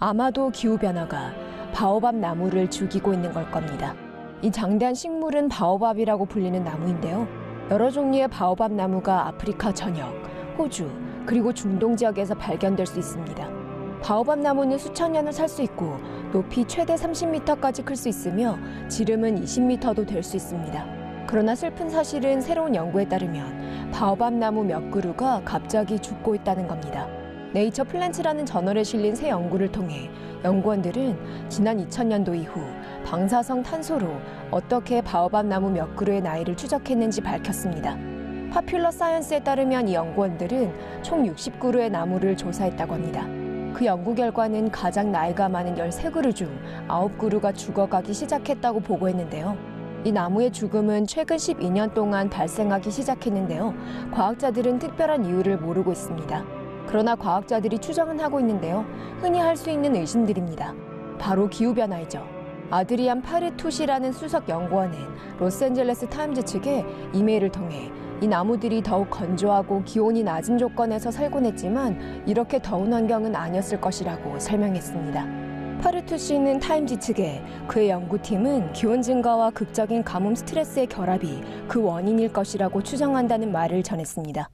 아마도 기후변화가 바오밥 나무를 죽이고 있는 걸 겁니다. 이 장대한 식물은 바오밥이라고 불리는 나무인데요. 여러 종류의 바오밥 나무가 아프리카 전역, 호주, 그리고 중동 지역에서 발견될 수 있습니다. 바오밥 나무는 수천 년을 살 수 있고 높이 최대 30m까지 클 수 있으며 지름은 20m도 될 수 있습니다. 그러나 슬픈 사실은 새로운 연구에 따르면 바오밥 나무 몇 그루가 갑자기 죽고 있다는 겁니다. 네이처 플랜츠라는 저널에 실린 새 연구를 통해 연구원들은 지난 2000년도 이후 방사성 탄소로 어떻게 바오밥 나무 몇 그루의 나이를 추적했는지 밝혔습니다. 파퓰러 사이언스에 따르면 이 연구원들은 총 60그루의 나무를 조사했다고 합니다. 그 연구 결과는 가장 나이가 많은 13그루 중 9그루가 죽어가기 시작했다고 보고했는데요. 이 나무의 죽음은 최근 12년 동안 발생하기 시작했는데요. 과학자들은 특별한 이유를 모르고 있습니다. 그러나 과학자들이 추정은 하고 있는데요. 흔히 할 수 있는 의심들입니다. 바로 기후변화이죠. 아드리안 파르투시라는 수석 연구원은 로스앤젤레스 타임즈 측에 이메일을 통해 이 나무들이 더욱 건조하고 기온이 낮은 조건에서 살곤 했지만 이렇게 더운 환경은 아니었을 것이라고 설명했습니다. 파르투시는 타임지 측에 그의 연구팀은 기온 증가와 극적인 가뭄 스트레스의 결합이 그 원인일 것이라고 추정한다는 말을 전했습니다.